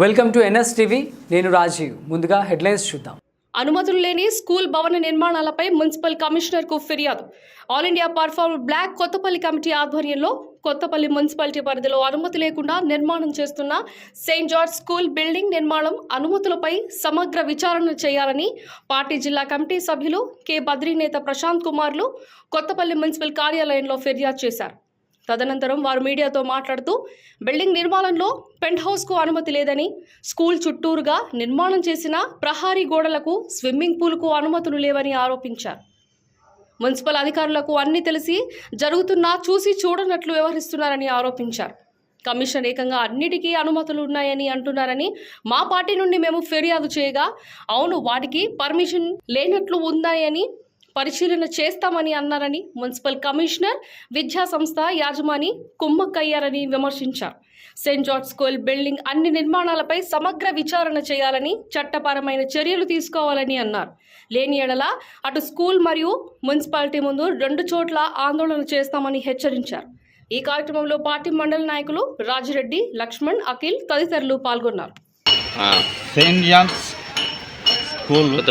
Welcome to NS TV. నేను రాజీవ్. ముందుగా headlines చూద్దాం. అనుమతులు లేని స్కూల్ భవన నిర్మాణాలపై మున్సిపల్ కమిషనర్కు ఫిర్యాదు. ఆల్ ఇండియా పర్ఫార్మ్ బ్లాక్ కొత్తపల్లి కమిటీ ఆధ్వర్యంలో కొత్తపల్లి మున్సిపాలిటీ పరిధిలో అనుమతి లేకుండా నిర్మాణం చేస్తున్న సెయింట్ జార్జ్ స్కూల్ బిల్డింగ్ నిర్మాణం అనుమతులపై సమగ్ర విచారణ చేయాలని పార్టీ జిల్లా కమిటీ సభ్యులు కె బద్రీ నేత ప్రశాంత్ కుమార్లు కొత్తపల్లి మున్సిపల్ కార్యాలయంలో ఫిర్యాదు చేశారు. తదనంతరం వారు మీడియాతో మాట్లాడుతూ బిల్డింగ్ నిర్మాణంలో పెంట్ హౌస్కు అనుమతి లేదని స్కూల్ చుట్టూరుగా నిర్మాణం చేసిన ప్రహారీ గోడలకు స్విమ్మింగ్ పూల్కు అనుమతులు లేవని ఆరోపించారు. మున్సిపల్ అధికారులకు అన్ని తెలిసి జరుగుతున్నా చూసి చూడనట్లు వ్యవహరిస్తున్నారని ఆరోపించారు. కమిషన్ ఏకంగా అన్నిటికీ అనుమతులు ఉన్నాయని అంటున్నారని మా పార్టీ నుండి మేము ఫిర్యాదు చేయగా అవును వాటికి పర్మిషన్ లేనట్లు ఉన్నాయని పరిశీలన చేస్తామని అన్నారని మున్సిపల్ కమిషనర్ విద్యా సంస్థ యాజమాని కుమ్మక్కయ్యారని విమర్శించారు. సెయింట్ జార్జ్ స్కూల్ బిల్డింగ్ అన్ని నిర్మాణాలపై సమగ్ర విచారణ చేయాలని చట్టపరమైన చర్యలు తీసుకోవాలని అన్నారు. లేని ఎడల అటు స్కూల్ మరియు మున్సిపాలిటీ ముందు రెండు చోట్ల ఆందోళన చేస్తామని హెచ్చరించారు. ఈ కార్యక్రమంలో పార్టీ మండలి నాయకులు రాజిరెడ్డి లక్ష్మణ్ అఖిల్ తదితరులు పాల్గొన్నారు. ఆ, సెయింట్ జాన్స్ స్కూల్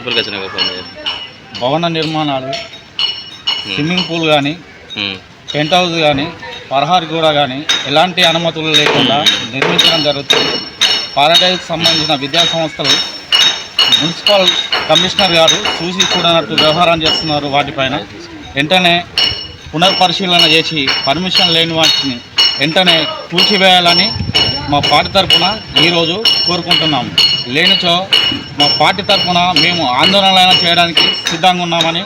భవన నిర్మాణాలు స్విమ్మింగ్ పూల్ కానీ టెంట్ హౌస్ కానీ పరహారి గోడ కానీ ఎలాంటి అనుమతులు లేకుండా నిర్మించడం జరుగుతుంది. పారాడైజ్ సంబంధించిన విద్యా సంస్థలు మున్సిపల్ కమిషనర్ గారు చూసి చూడనట్టు వ్యవహారం చేస్తున్నారు వాటిపైన. వెంటనే పునర్పరిశీలన చేసి పర్మిషన్ లేని వాటిని వెంటనే కూల్చివేయాలని మా పార్టీ తరఫున ఈరోజు కోరుకుంటున్నాము. లేనిచో మా పార్టీ తరఫున మేము ఆందోళనలైనా చేయడానికి సిద్ధంగా ఉన్నామని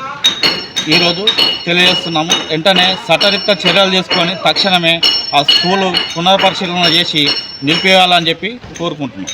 ఈరోజు తెలియజేస్తున్నాము. వెంటనే చట్టరీత్యా చర్యలు చేసుకొని తక్షణమే ఆ స్కూలు పునర్పరిశీలన చేసి నిలిపేయాలని చెప్పి కోరుకుంటున్నాం.